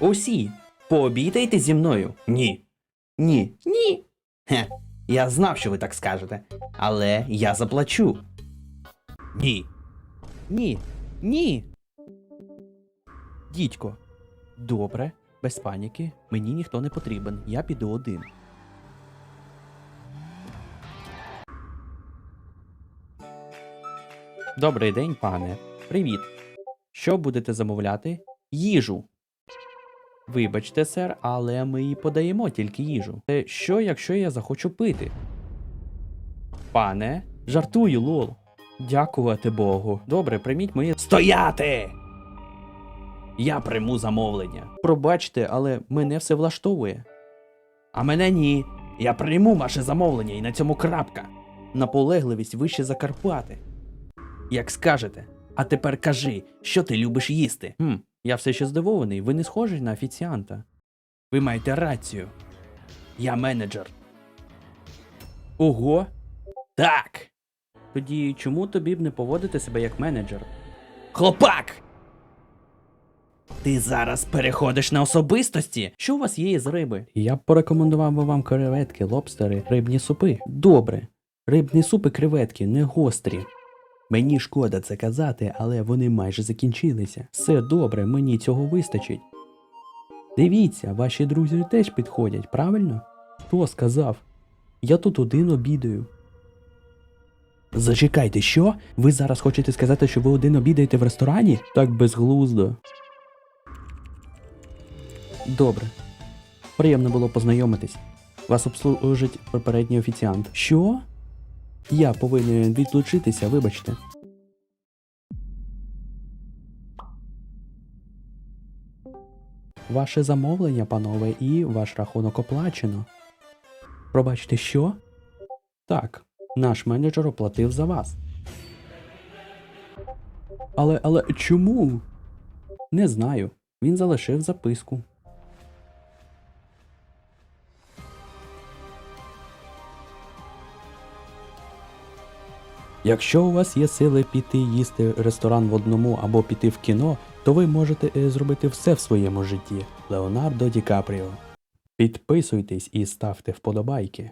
Усі, пообідайте зі мною. Ні. Ні. Ні. Хе. Я знав, що ви так скажете. Але я заплачу. Ні. Ні. Ні. Дідько. Добре, без паніки. Мені ніхто не потрібен. Я піду один. Добрий день, пане. Привіт. Що будете замовляти? Їжу. Вибачте, сер, але ми і подаємо тільки їжу. Е, Що, якщо я захочу пити? Пане, жартую, лол. Дякувати Богу. Добре, прийміть моє. Стояти! Я прийму замовлення. Пробачте, але мене все влаштовує. А мене ні. Я прийму ваше замовлення і на цьому крапка. Наполегливість вище за Карпати. Як скажете. А тепер кажи, що ти любиш їсти? Хм, я все ще здивований, ви не схожі на офіціанта. Ви маєте рацію. Я менеджер. Ого. Так. Тоді чому тобі б не поводити себе як менеджер? Хлопак! Ти зараз переходиш на особистості. Що у вас є із риби? Я б порекомендував би вам креветки, лобстери, рибні супи. Добре. Рибні супи креветки, не гострі. Мені шкода це казати, але вони майже закінчилися. Все добре, мені цього вистачить. Дивіться, ваші друзі теж підходять, правильно? Хто сказав? Я тут один обідаю. Зачекайте, що? Ви зараз хочете сказати, що ви один обідаєте в ресторані? Так безглуздо. Добре. Приємно було познайомитись. Вас обслужить попередній офіціант. Що? Я повинен відлучитися, вибачте. Ваше замовлення, панове, і ваш рахунок оплачено. Пробачте, що? Так, наш менеджер оплатив за вас. Але, але чому? Не знаю. Він залишив записку. Якщо у вас є сили піти їсти ресторан в одному або піти в кіно, то ви можете е, зробити все в своєму житті. Леонардо Ді Капріо. Підписуйтесь і ставте вподобайки.